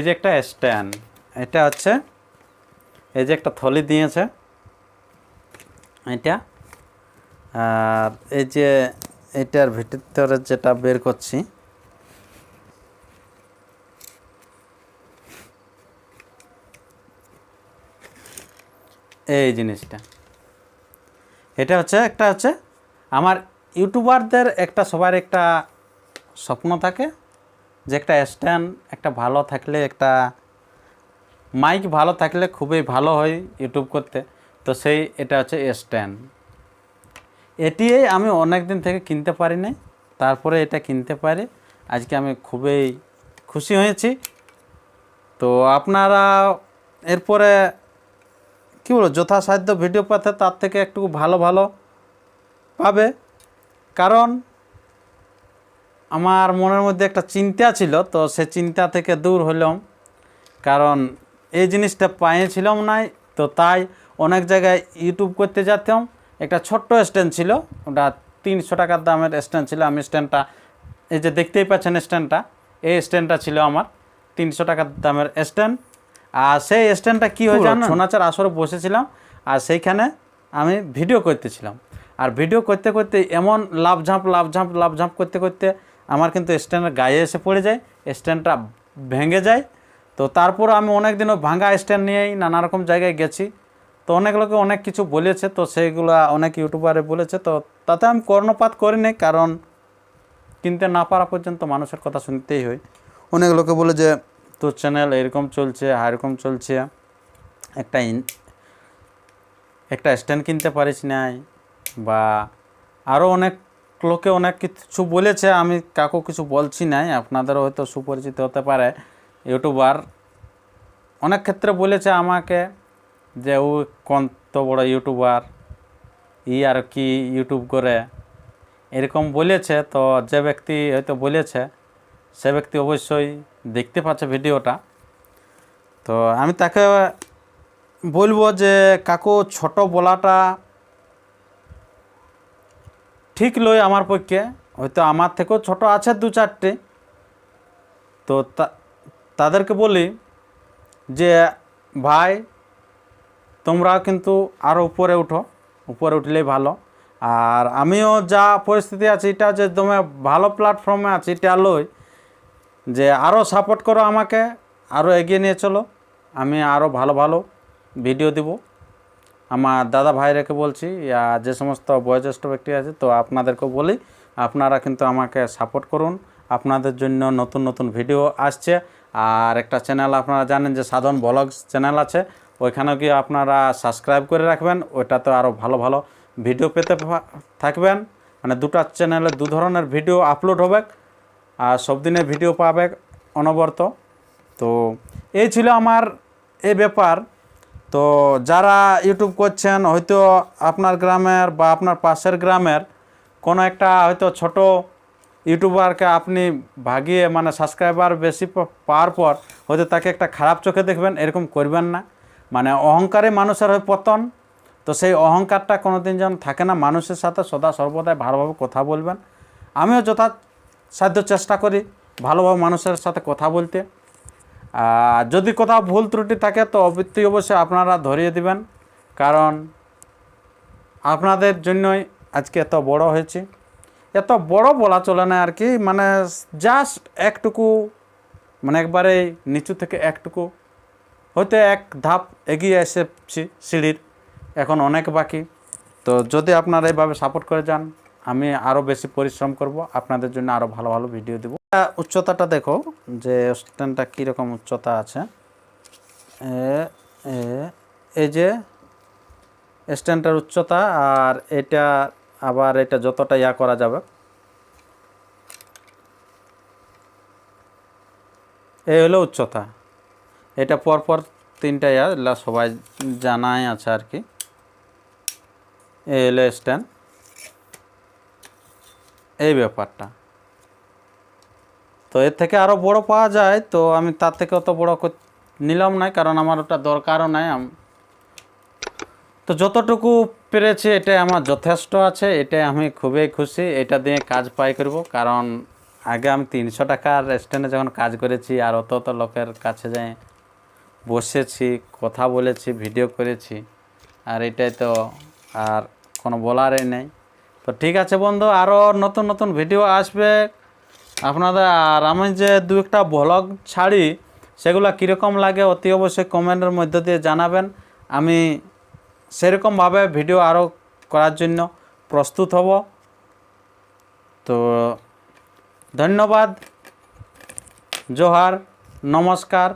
এই যে একটা স্ট্যান্ড এটা হচ্ছে এই যে একটা থলি দিয়েছে, এটা, আর এই যে এটার ভিতরে যেটা বের করছি, এই জিনিসটা। এটা হচ্ছে, একটা হচ্ছে, আমার ইউটিউবারদের একটা সবার একটা স্বপ্ন থাকে যে একটা স্ট্যান্ড, একটা ভালো থাকলে, একটা মাইক ভালো থাকলে খুবই ভালো হয় ইউটিউব করতে। তো সেই, এটা হচ্ছে স্ট্যান্ড। এটি আমি অনেক দিন থেকে কিনতে পারি নাই। তারপরে এটা কিনতে পারি। আজকে আমি খুবই খুশি হয়েছি। তো আপনারা এরপরে কী বলব, যথাসাধ্য ভিডিও পাতে তার থেকে একটু ভালো ভালো পাবে। কারণ আমার মনের মধ্যে একটা চিন্তা ছিল তো সে চিন্তা থেকে দূর হলাম কারণ এই জিনিসটা পাইয়েছিলাম নাই তো তাই অনেক জায়গায় ইউটিউব করতে যেতাম। একটা ছোট্ট স্ট্যান্ড ছিল ওটা তিনশো টাকার দামের স্ট্যান্ড ছিল। আমি স্ট্যান্ডটা এই যে দেখতেই পাচ্ছেন স্ট্যান্ডটা এই স্ট্যান্ডটা ছিল আমার তিনশো টাকার দামের স্ট্যান্ড। আর সেই স্ট্যান্ডটা কী হয়ে জানো সোনাচার আসরে বসেছিলাম আর সেইখানে আমি ভিডিও করতেছিলাম। আর ভিডিও করতে করতে এমন লাভ ঝাঁপ লাভ ঝাঁপ লাভ ঝাঁপ করতে করতে আমার কিন্তু স্ট্যান্ডের গায়ে এসে পড়ে যায়, স্ট্যান্ডটা ভেঙে যায়। তো তারপর আমি অনেক দিনও ভাঙা স্ট্যান্ড নিয়েই নানা রকম জায়গায় গেছি। তো অনেক লোকে অনেক কিছু বলেছে, তো সেইগুলো অনেক ইউটিউবারে বলেছে। তো তাতে আমি কর্ণপাত করিনি কারণ কিনতে না পারা পর্যন্ত মানুষের কথা শুনতেই হয়। অনেক লোকে বলে যে, তোর চ্যানেল এরকম চলছে এরকম চলছে, একটা একটা স্ট্যান্ড কিনতে পারিস নাই। বা আরও অনেক লোকে অনেক কিছু বলেছে, আমি কাকু কিছু বলছি নাই, আপনাদেরও হয়তো সুপরিচিত হতে পারে। ইউটিউবার অনেক ক্ষেত্রে বলেছে আমাকে যে, ও কত বড় ইউটিউবার, ই আর কি ইউটিউব করে? এরকম বলেছে, তো যে ব্যক্তি হয়তো বলেছে, সে ব্যক্তি অবশ্যই দেখতে পাচ্ছে ভিডিওটা। তো আমি তাকে বলব যে, কাকু, ছোট বলাটা ঠিক লয় আমার পক্ষে। হয়তো আমার থেকেও ছোট আছে দু চারটে। তো তা- তাদেরকে বলি যে, ভাই তোমরা কিন্তু আরও উপরে উঠো। উপরে উঠলেই ভালো। আর আমিও যা পরিস্থিতি আছে, এটা যে তুমি ভালো প্ল্যাটফর্মে আছি, এটা লই যে আরও সাপোর্ট করো আমাকে আরও এগিয়ে নিয়ে চলো। আমি আরও ভালো ভালো ভিডিও দিব। আমার দাদা ভাইরাকে বলছি যে সমস্ত বয়োজ্যেষ্ঠ ব্যক্তি আছে, তো আপনাদেরকেও বলি, আপনারা কিন্তু আমাকে সাপোর্ট করুন। আপনাদের জন্য নতুন নতুন ভিডিও আসছে। আর একটা চ্যানেল আপনারা জানেন যে সাধন ব্লগস চ্যানেল আছে, ওইখানেও গিয়ে আপনারা সাবস্ক্রাইব করে রাখবেন। ওইটাতে আরও ভালো ভালো ভিডিও পেতে থাকবেন। মানে দুটা চ্যানেলে দু ধরনের ভিডিও আপলোড হবে। আর সব দিনের ভিডিও পাবে অনবরত। তো এই ছিল আমার এই ব্যাপার। তো যারা ইউটিউব করছেন, হয়তো আপনার গ্রামের বা আপনার পাশের গ্রামের কোনো একটা হয়তো ছোট ইউটিউবারকে আপনি ভাগিয়ে মানে সাবস্ক্রাইবার বেশি পাওয়ার পর হয়তো তাকে একটা খারাপ চোখে দেখবেন, এরকম করবেন না। মানে অহংকারে মানুষের হয় পতন, তো সেই অহংকারটা কোনোদিন যেন থাকে না। মানুষের সাথে সদা সর্বদাই ভালোভাবে কথা বলবেন। আমিও যথাসাধ্য চেষ্টা করি ভালোভাবে মানুষের সাথে কথা বলতে। যদি কোথাও ভুল ত্রুটি থাকে, তো অবশ্যই অবশ্যই আপনারা ধরিয়ে দিবেন। কারণ আপনাদের জন্যই আজকে এত বড় হয়েছি। এত বড় বলা চলে না আর কি মানে জাস্ট একটুকু মানে একবারে নিচু থেকে একটুকু, হয়তো এক ধাপ এগিয়ে এসেছি সিঁড়ির, এখন অনেক বাকি। তো যদি আপনারা এইভাবে সাপোর্ট করে যান, আমি আরও বেশি পরিশ্রম করব, আপনাদের জন্য আরও ভালো ভালো ভিডিও দেবো। উচ্চতাটা দেখো, যে স্ট্যান্ডটা কীরকম উচ্চতা আছে। এই যে স্ট্যান্ডটার উচ্চতা আর এটা আবার এটা যতটা ইয়া করা যাবে। এই হলো উচ্চতা। এটা পরপর তিনটা ইয়া সবাই জানাই আছে আর কি। এই হলো স্ট্যান্ড। এই ব্যাপারটা। তো এর থেকে আরও বড় পাওয়া যায়, তো আমি তার থেকে অত বড় নিলাম নাই, কারণ আমার ওটা দরকারও নাই। তো যতটুকু পেরেছি এটাই আমার যথেষ্ট আছে, এটাই আমি খুবই খুশি, এটা দিয়ে কাজ পাই করব। কারণ আগে আমি তিনশো টাকার রেস্টুরেন্টে যখন কাজ করেছি, আর অত অত লোকের কাছে যাই বসেছি, কথা বলেছি ভিডিও করেছি, আর এটাই তো আর কোনো বলারই নেই। তো ঠিক আছে বন্ধু আরও নতুন নতুন ভিডিও আসবে। আপনাদের আর আমি যে দু একটা ভ্লগ ছাড়ি, সেগুলো কীরকম লাগে অতি অবশ্যই কমেন্টের মধ্য দিয়ে জানাবেন। আমি সেরকমভাবে ভিডিও আরও করার জন্য প্রস্তুত হব। তো ধন্যবাদ, জোহার, নমস্কার।